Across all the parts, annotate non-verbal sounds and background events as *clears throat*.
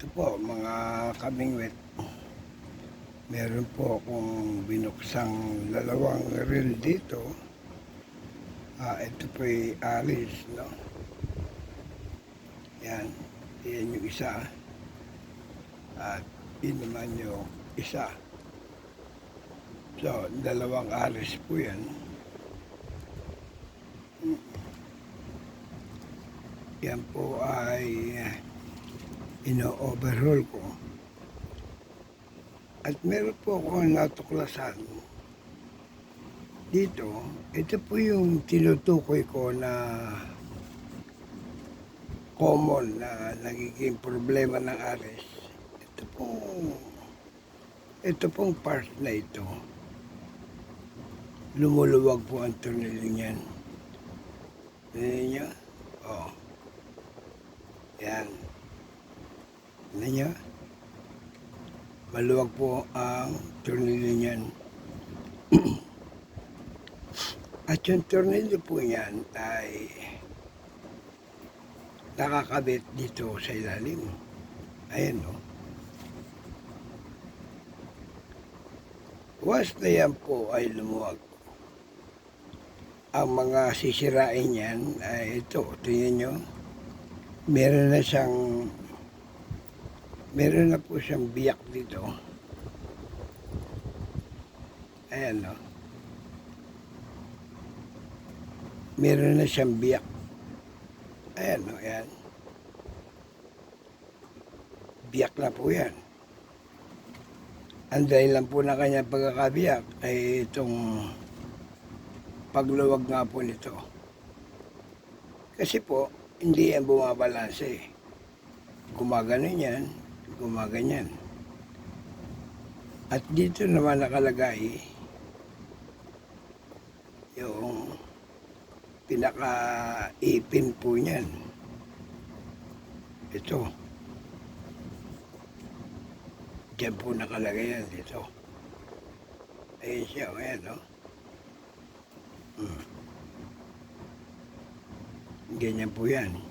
Ito po, mga kamingwit. Meron po akong binuksang dalawang reel dito. Ah, ito po ay alis, no? Yan. Yan yung isa. At yun naman yung isa. So, dalawang alis po yan. Yan po ay ino-overhaul ko. At meron po ako natuklasan dito. Ito po yung tinutukoy ko na common na nagiging problema ng Ares. Ito pong ito pong part na ito. Lumuluwag po ang tornilyo niyan. Tignan niyo? Oh. Yan. Niyo? Maluwag po ang tornilyo niyan. *clears throat* At yung tornilyo po niyan ay nakakabit dito sa ilalim. Ayan o. Once na yan po ay lumuwag, ang mga sisirain yan ay ito, tingnan nyo, meron na siyang, meron na po siyang biyak dito. Ayan o. Meron na siyang biyak. Ayan o, ayan. Biyak na po yan. Ang dahilan po na kanyang pagkakabiyak ay itong pagluwag nga po nito. Kasi po, hindi yan bumabalanse. Gumaganon yan, gumaganyan. At dito naman nakalagay yung pinaka-ipin po niyan. Ito. Diyan po nakalagay yan dito. Ayun siya, ayan, no? Hmm. Ganyan po yan.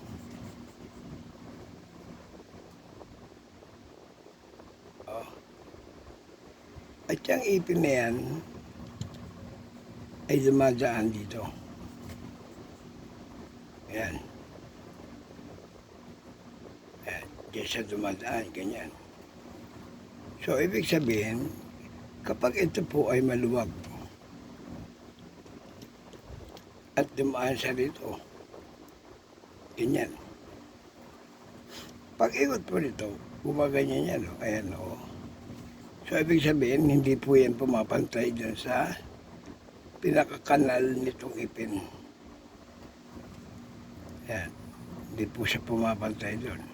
At yung ipin na yan ay dumadaan dito. Ayan. Ayan. Diyan siya dumadaan, ganyan. So, ibig sabihin, kapag ito po ay maluwag at dumaan siya dito, ganyan. Pag ikot po nito, gumaganyan yan, no? ayan o. So, ibig sabihin, hindi po yan pumapantay dun sa pinakakanal nitong ipin. Yan. Hindi po siya pumapantay doon.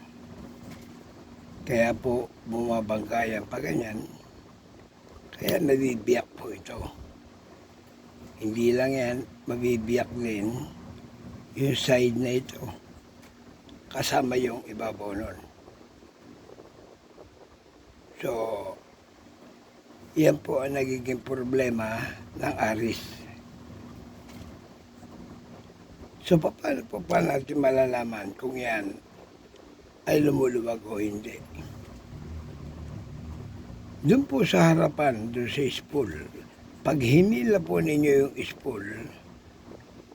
Kaya po bumabangga yan pa ganyan. Kaya nabibiyak po ito. Hindi lang yan, mabibiyak din yung side na ito. Kasama yung ibabaw nun. So, yan po ang nagiging problema ng aris. So, paano po pa natin malalaman kung yan ay lumuluwag o hindi? Doon po sa harapan, doon sa spool, pag hinila po ninyo yung spool,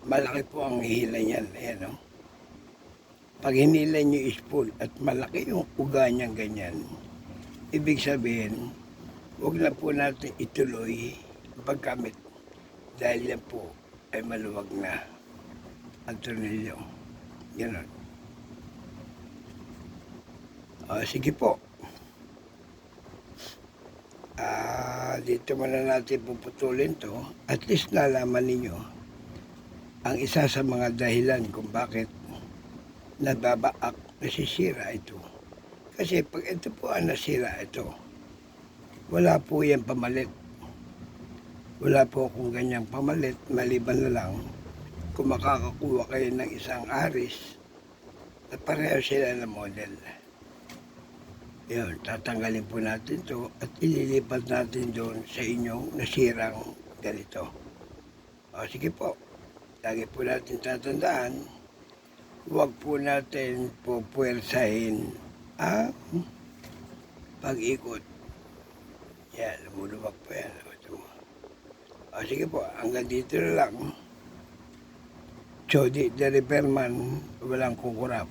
malaki po ang hila niyan. Ayan, no? Pag hinila nyo yung spool at malaki yung uga niyang ganyan, ibig sabihin, huwag na po natin ituloy ang paggamit dahil yan po ay maluwag na ang tornilyo. Ganon. Ah, sige po. Ah, dito muna natin puputulin to. At least nalaman ninyo ang isa sa mga dahilan kung bakit nababaak, nasisira ito. Kasi pag ito po ang nasira ito, wala po yan pamalit. Wala po akong ganyang pamalit, maliban na lang kung makakakuha kayo ng isang aris na pareho sila ng model. Yun, tatanggalin po natin to at ililipat natin doon sa inyong nasirang ganito. O sige po, lagi po natin tatandaan, huwag po natin po puwersahin ang pag-ikot. Yan, lumulubak pa yan. O, sige po, hanggang dito na lang. Chodi the repairman, walang kukurap.